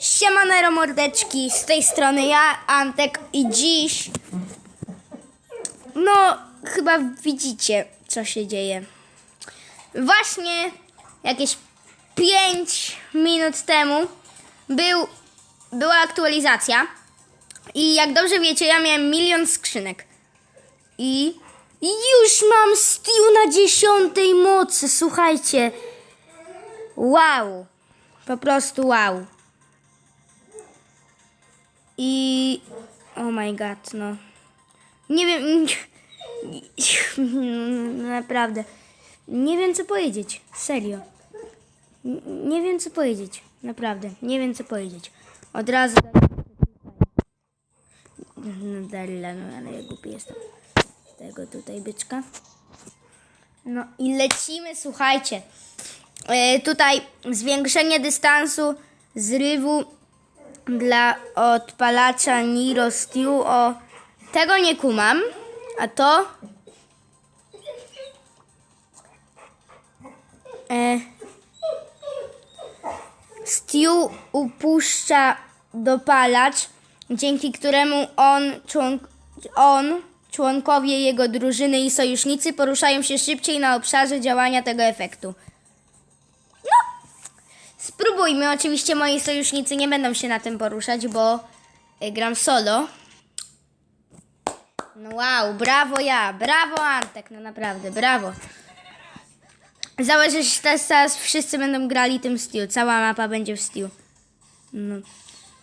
Siemanero mordeczki, z tej strony ja, Antek i dziś no chyba widzicie co się dzieje. Właśnie jakieś 5 minut temu był, była aktualizacja i jak dobrze wiecie ja miałem milion skrzynek i już mam Steel na dziesiątej mocy, słuchajcie. Wow, po prostu wow. I. Oh my god, no. Nie wiem. Naprawdę. Nie wiem, co powiedzieć. Serio. Nie wiem, co powiedzieć. Naprawdę. Nie wiem, co powiedzieć. Od razu. No, Dalla, no ale ja głupi jestem. Tego tutaj byczka. No i lecimy, słuchajcie. E, tutaj zwiększenie dystansu zrywu dla odpalacza Niro Steel. O, tego nie kumam. A to? E, Steel upuszcza dopalacz, dzięki któremu on, członk, on, członkowie jego drużyny i sojusznicy poruszają się szybciej na obszarze działania tego efektu. Spróbujmy. Oczywiście moi sojusznicy nie będą się na tym poruszać, bo y, gram solo. No wow, brawo ja, brawo Antek, no naprawdę, brawo. Założę że teraz, teraz wszyscy będą grali tym Steel, cała mapa będzie w Steel. No.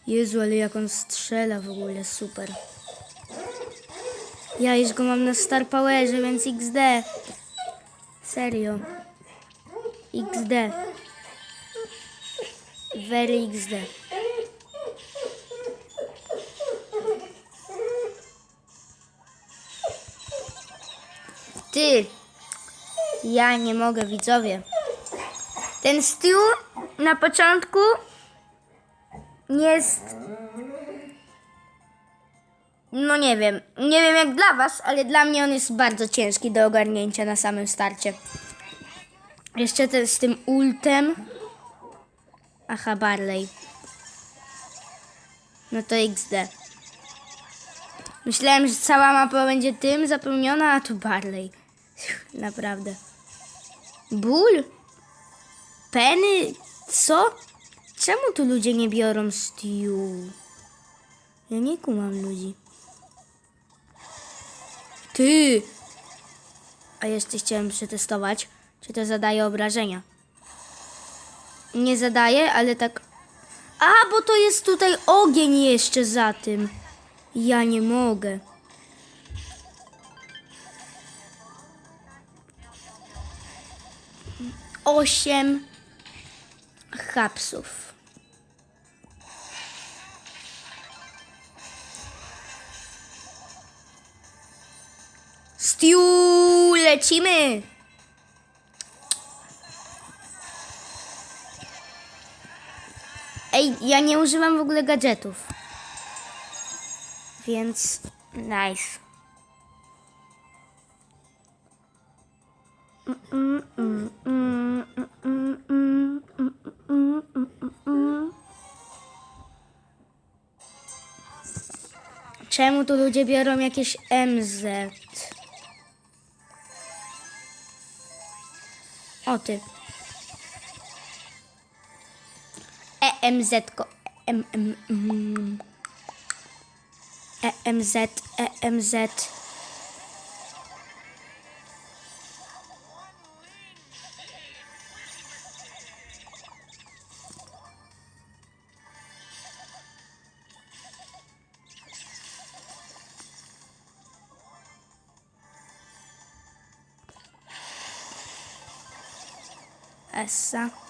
Jezu, ale jak on strzela w ogóle, super. Ja już go mam na Star Powerze, więc XD. Serio. XD. Very XD. Ty! Ja nie mogę, widzowie. Ten Stu na początku jest. No nie wiem. Nie wiem jak dla Was, ale dla mnie on jest bardzo ciężki do ogarnięcia na samym starcie. Jeszcze ten z tym ultem. Aha, Barley. No to XD. Myślałem, że cała mapa będzie tym zapełniona, a to Barley. Naprawdę. Ból? Penny? Co? Czemu tu ludzie nie biorą stew? Ja nie kumam ludzi. Ty! A jeszcze chciałem przetestować, czy to zadaje obrażenia. Nie zadaje, ale tak. A, bo to jest tutaj ogień jeszcze za tym. Ja nie mogę. Osiem hapsów. Stew, lecimy! Ej, ja nie używam w ogóle gadżetów. Więc nice. Czemu tu ludzie biorą jakieś MZ? O ty. EMZ EMZ EMZ essa.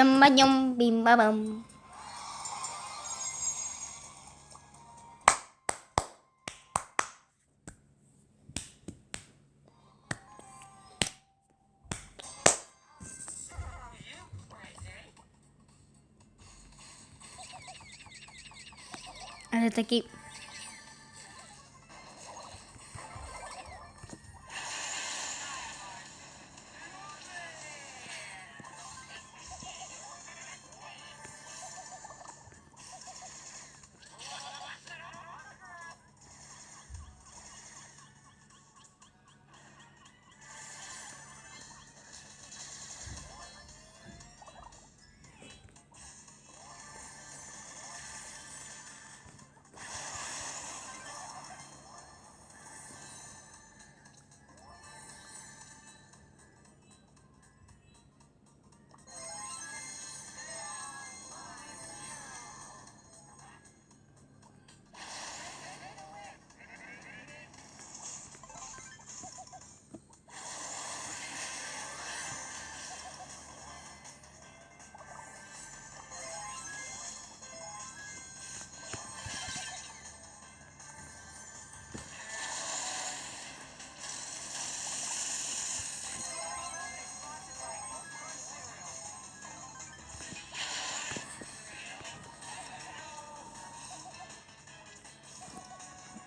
Châm ba nhông bim ba bầm. Ờ, Ada takip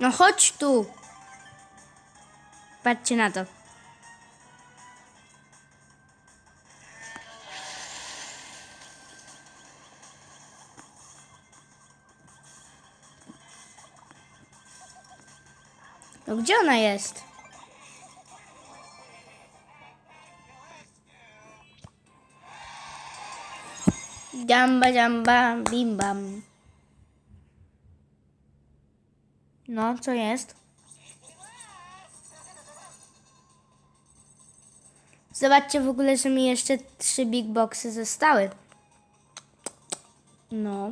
No chodź tu. Patrzcie na to. No gdzie ona jest? Jamba, jamba, bim bam. No, co jest? Zobaczcie w ogóle, że mi jeszcze trzy big boxy zostały. No.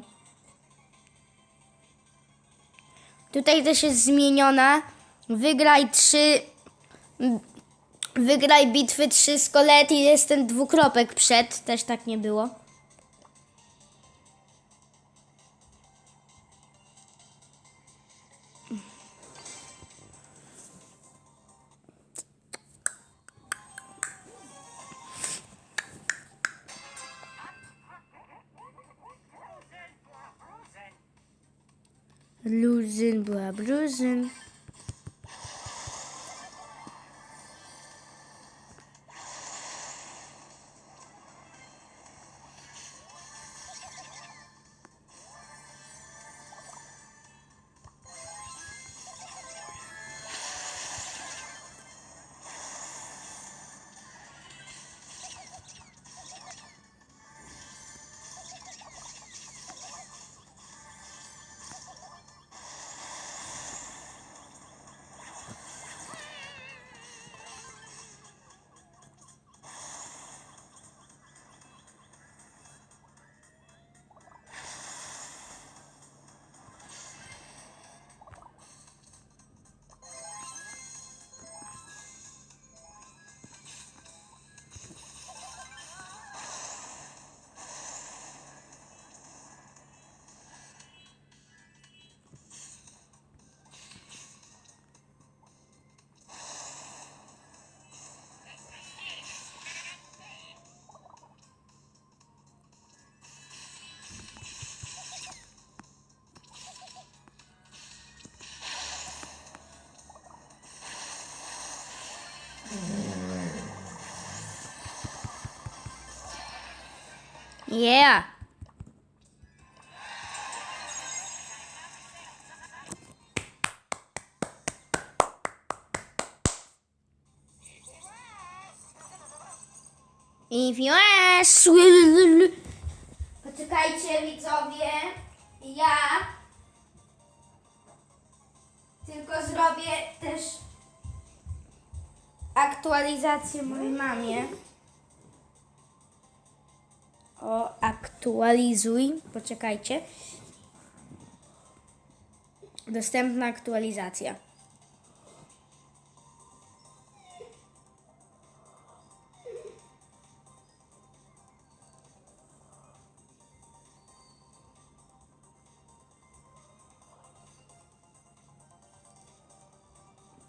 Tutaj też jest zmieniona. Wygraj trzy. Wygraj bitwy trzy z kolet i jest ten dwukropek przed. Też tak nie było. losing blah losing Yeah. If you ask... Poczekajcie widzowie, ja tylko zrobię też aktualizację mojej mamie. O, aktualizuj. Poczekajcie. Dostępna aktualizacja.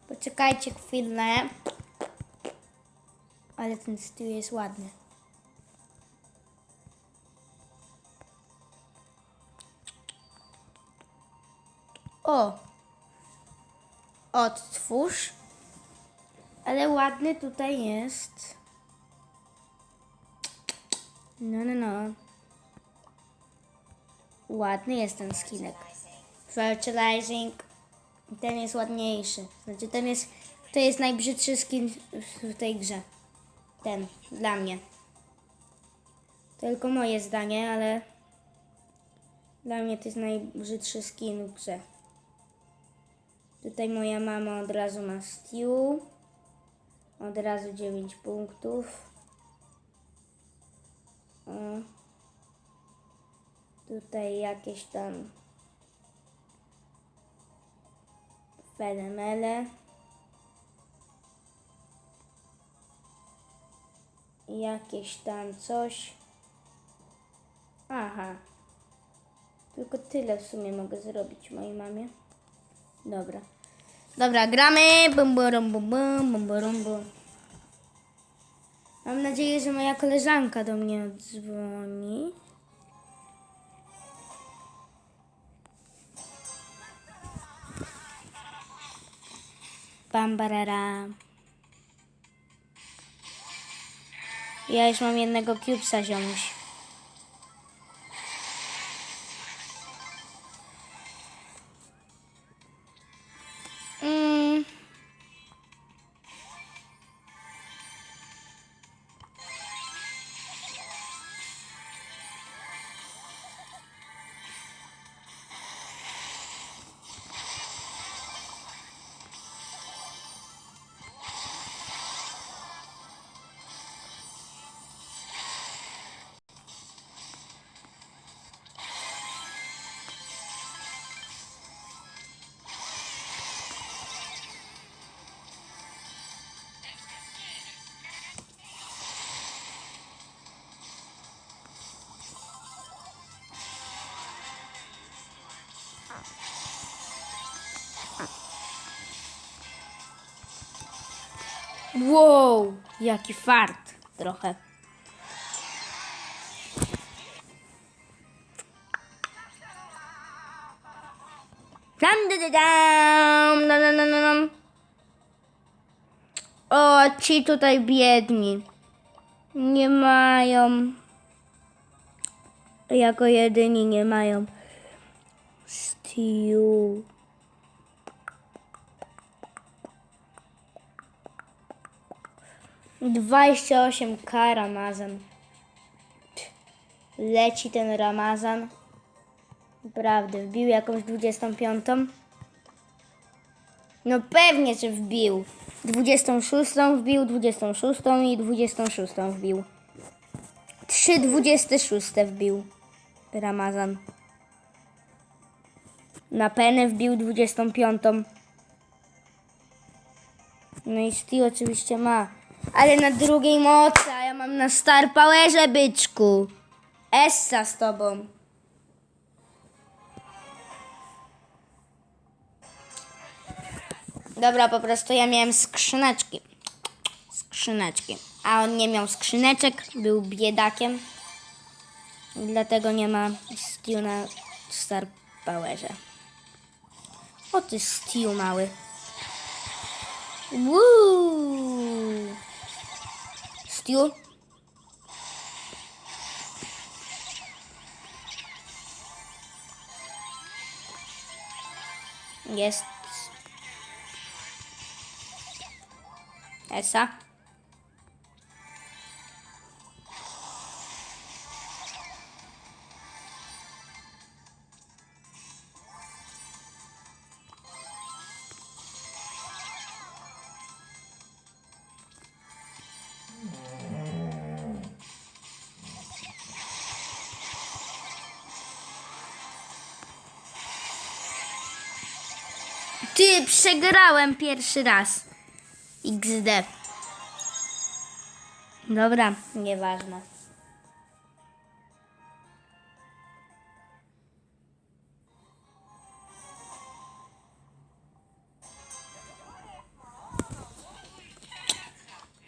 Poczekajcie chwilę. Ale ten styl jest ładny. O! Odtwórz. Ale ładny tutaj jest. No, no, no. Ładny jest ten skinek. Fertilizing. Ten jest ładniejszy. Znaczy ten jest, to jest najbrzydszy skin w tej grze. Ten, dla mnie. Tylko moje zdanie, ale dla mnie to jest najbrzydszy skin w grze. Tutaj moja mama od razu ma stew. Od razu 9 punktów. O. Tutaj jakieś tam felemele. Jakieś tam coś. Aha. Tylko tyle w sumie mogę zrobić mojej mamie. Dobra. Dobra, gramy. Bum, bum, bum, bum, bum, bum, bum. Mam nadzieję, że moja koleżanka do mnie dzwoni. Bam, barara. Ja już mam jednego cubesa, ziomuś. Wow, jaki fart trochę. Dam, da, da, dam, dam, dam, dam, dam. O, ci tutaj biedni. Nie mają. Jako jedyni nie mają. Stew. Dwadzieścia osiem k Ramazan. Leci ten Ramazan. Naprawdę, wbił jakąś 25. No pewnie, że wbił. 26 wbił, 26 i 26 wbił. 3 26 wbił Ramazan. Na penę wbił 25. No i Sti oczywiście ma. Ale na drugiej mocy, a ja mam na Star Powerze, byczku. Essa z tobą. Dobra, po prostu ja miałem skrzyneczki. Skrzyneczki. A on nie miał skrzyneczek, był biedakiem. Dlatego nie ma Stew na Star Powerze. O ty Stew mały. Woo! Stew? Jest. Esa. Ty, przegrałem pierwszy raz. XD. Dobra, nieważne.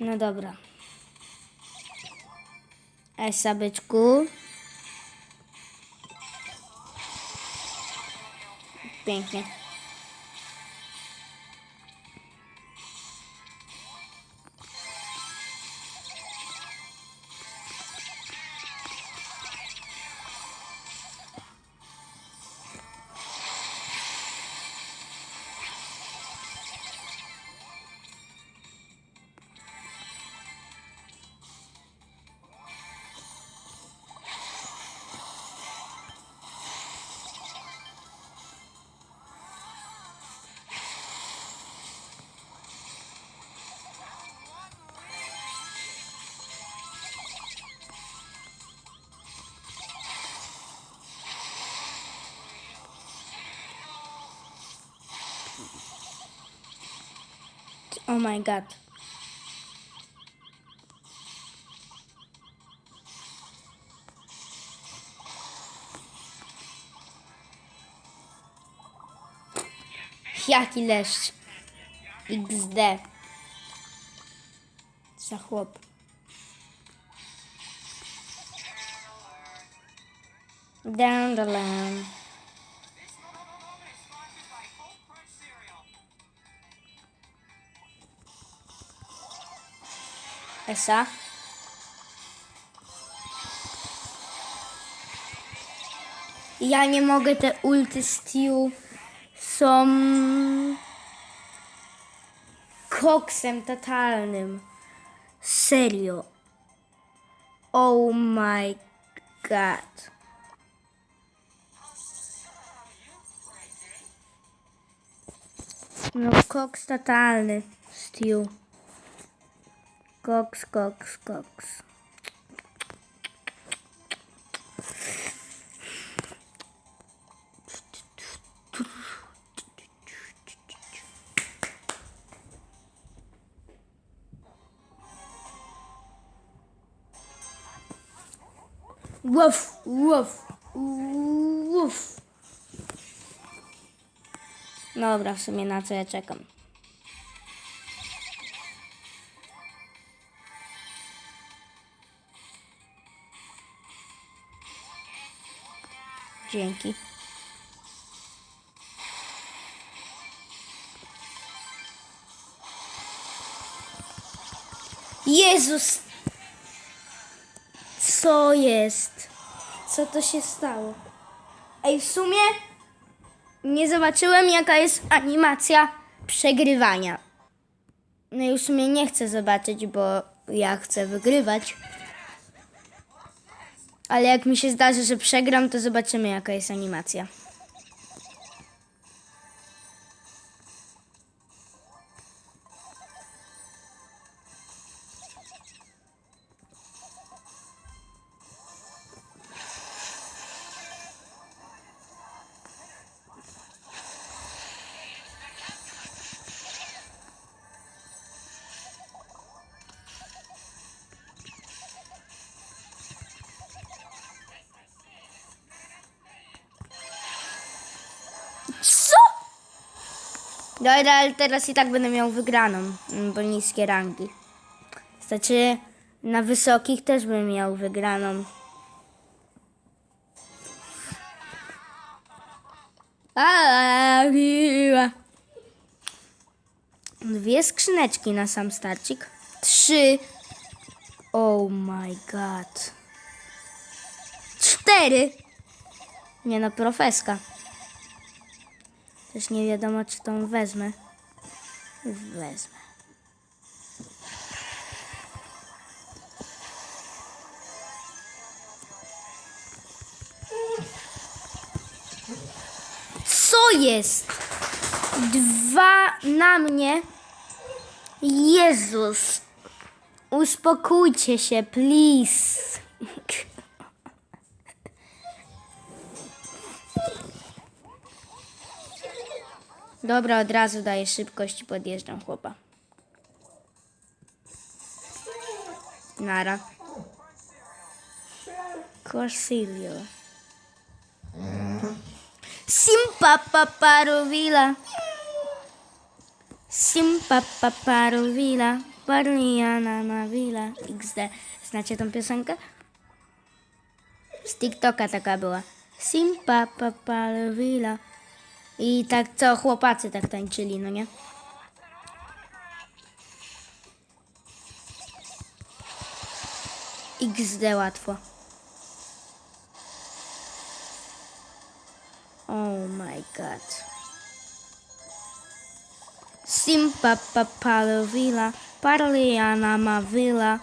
No dobra. Esa byczku. Pięknie. Oh my god. Jaki leszcz. XD. Za chłop. Down the line. Esa. Ja nie mogę, te ulty Steel są koksem totalnym. Serio. Oh my god. No koks totalny. Steel. Koks, koks, koks. Łof, łof, łof. Dobra, w sumie na co ja czekam. Dzięki. Jezus! Co jest? Co to się stało? Ej, w sumie nie zobaczyłem, jaka jest animacja przegrywania. No i w sumie nie chcę zobaczyć, bo ja chcę wygrywać. Ale jak mi się zdarzy, że przegram, to zobaczymy, jaka jest animacja. Dobra, ale teraz i tak będę miał wygraną, mm, bo niskie rangi. Znaczy, na wysokich też bym miał wygraną. Dwie skrzyneczki na sam starcik. Trzy. Oh my god. Cztery. Nie no, profeska. Też nie wiadomo, czy tą wezmę. Wezmę. Co jest? Dwa na mnie. Jezus. Uspokójcie się, please. Dobra, od razu daję szybkość i podjeżdżam chłopa. Nara. Corsilio. Simpa paparovila. Simpa paparovila. Parliana na vila. XD. Znacie tą piosenkę? Z TikToka taka była. Simpa paparovila. I tak co chłopacy tak tańczyli, no nie? XD łatwo. Oh my god. Simpa papalovila, parliana mavila.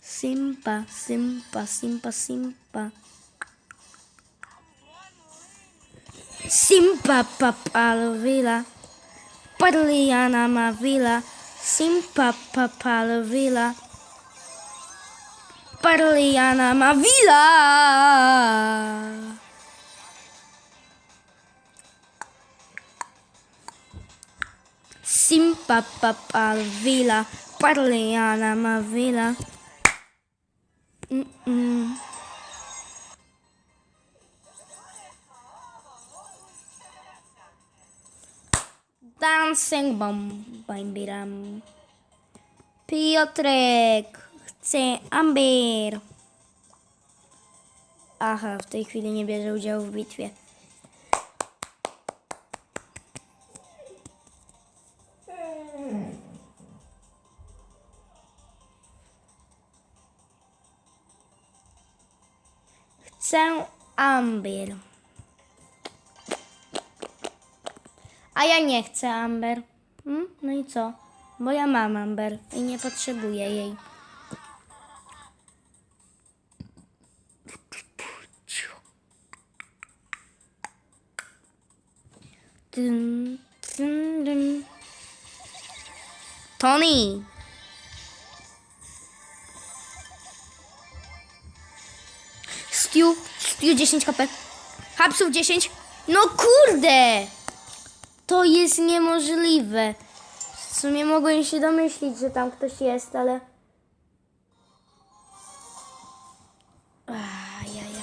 Simpa, simpa, simpa, simpa. Simpa papalovila, parliana mavila. Simpa papalovila. Parliana mavila. Simpa papa vila, parliana ma vila. Mm-mm. Dancing bam, biram. Piotrek chce Amber. Aha, w tej chwili nie bierze udziału w bitwie. Chcę Amber. A ja nie chcę Amber. Hmm? No i co? Bo ja mam Amber i nie potrzebuję jej. Dun, dun, dun. Tony! Stew, Stew 10 kp. Hapsów 10. No kurde! To jest niemożliwe. W sumie mogłem się domyślić, że tam ktoś jest, ale... Ajajaj.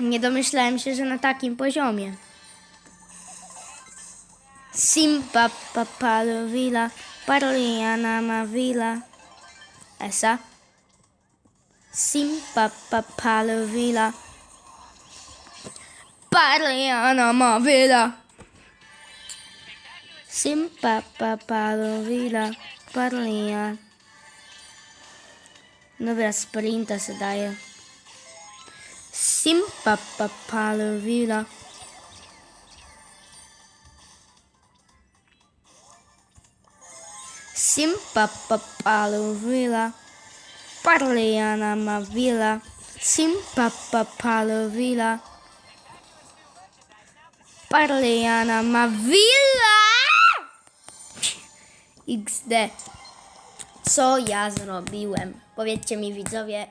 Nie domyślałem się, że na takim poziomie. Simpa papalo vila, parliana ma vila. Esa. Simpa papalo vila. Parliana ma vila. Simpa papalo vila, parliana. Dobra, sprinta se daje. Simpa papalo vila. Simpa papalo vila. Parliana ma vila. Simpa papalo vila. Parliana ma vila. XD. Co ja zrobiłem? Powiedzcie mi widzowie.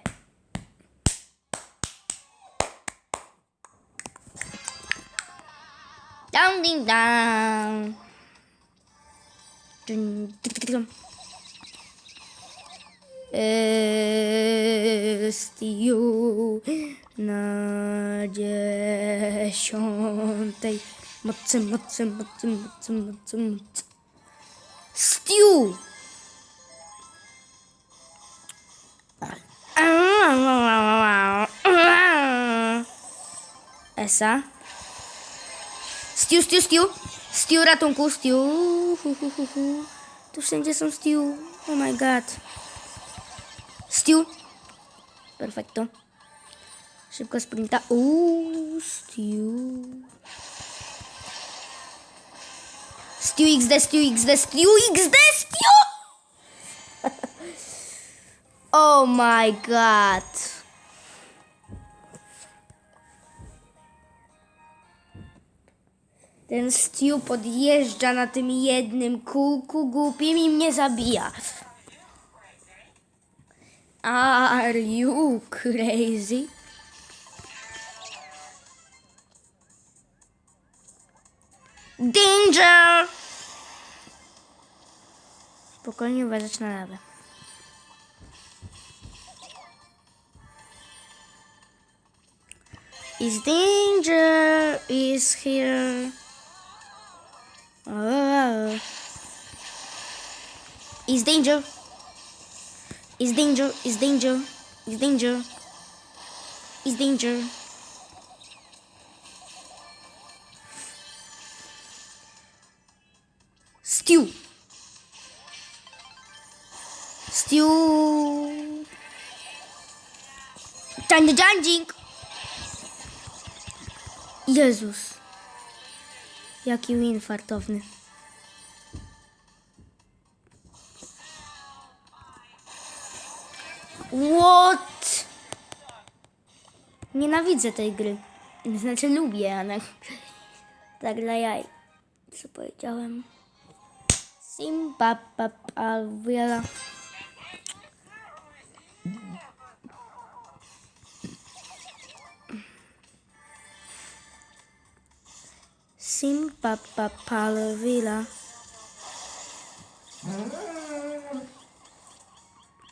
Down ding down. Na dziesiątej. Mocy, mocy, mocy, mocy, mocy, mocy. Stew! Esa. Stew, stew, stew. Stew, ratunku, stew. Tu wszędzie są stew. Oh my god. Stew. Perfekto. Szybko sprinta. Uuu, stew. Stew XD, Stew XD, Stew XD, Stew! oh my god. Ten Stew podjeżdża na tym jednym kółku głupim i mnie zabija. Are you crazy? Danger! Spokojnie uważać na. Is danger is here? Oh. Is danger? Is danger? Is danger? Is danger? Is danger? Janjing. Jezus. Jaki win fartowny. What? Nienawidzę tej gry. Znaczy lubię, ale tak dla jaj. Co powiedziałem? Simba papa wiela. Simba papa vila.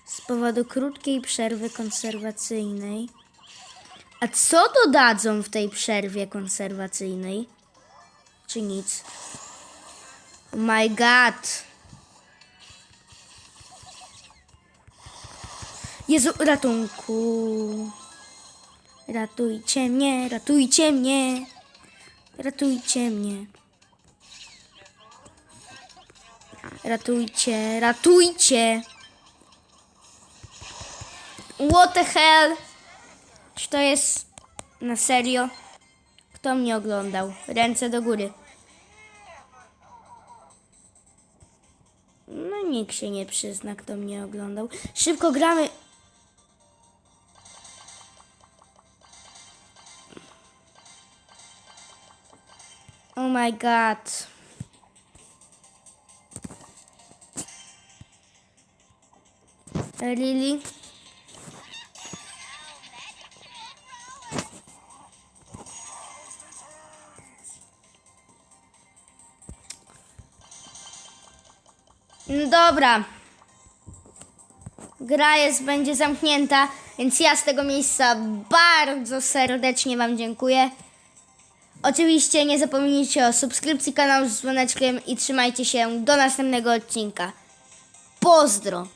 Z powodu krótkiej przerwy konserwacyjnej. A co dodadzą w tej przerwie konserwacyjnej? Czy nic? Oh my god. Jezu, ratunku. Ratujcie mnie, ratujcie mnie. Ratujcie mnie. Ratujcie, ratujcie. What the hell? Czy to jest na serio? Kto mnie oglądał? Ręce do góry. No nikt się nie przyzna, kto mnie oglądał. Szybko gramy. My god. Really? No dobra. Gra jest, będzie zamknięta, więc ja z tego miejsca bardzo serdecznie Wam dziękuję. Oczywiście nie zapomnijcie o subskrypcji kanału z dzwoneczkiem i trzymajcie się do następnego odcinka. Pozdro!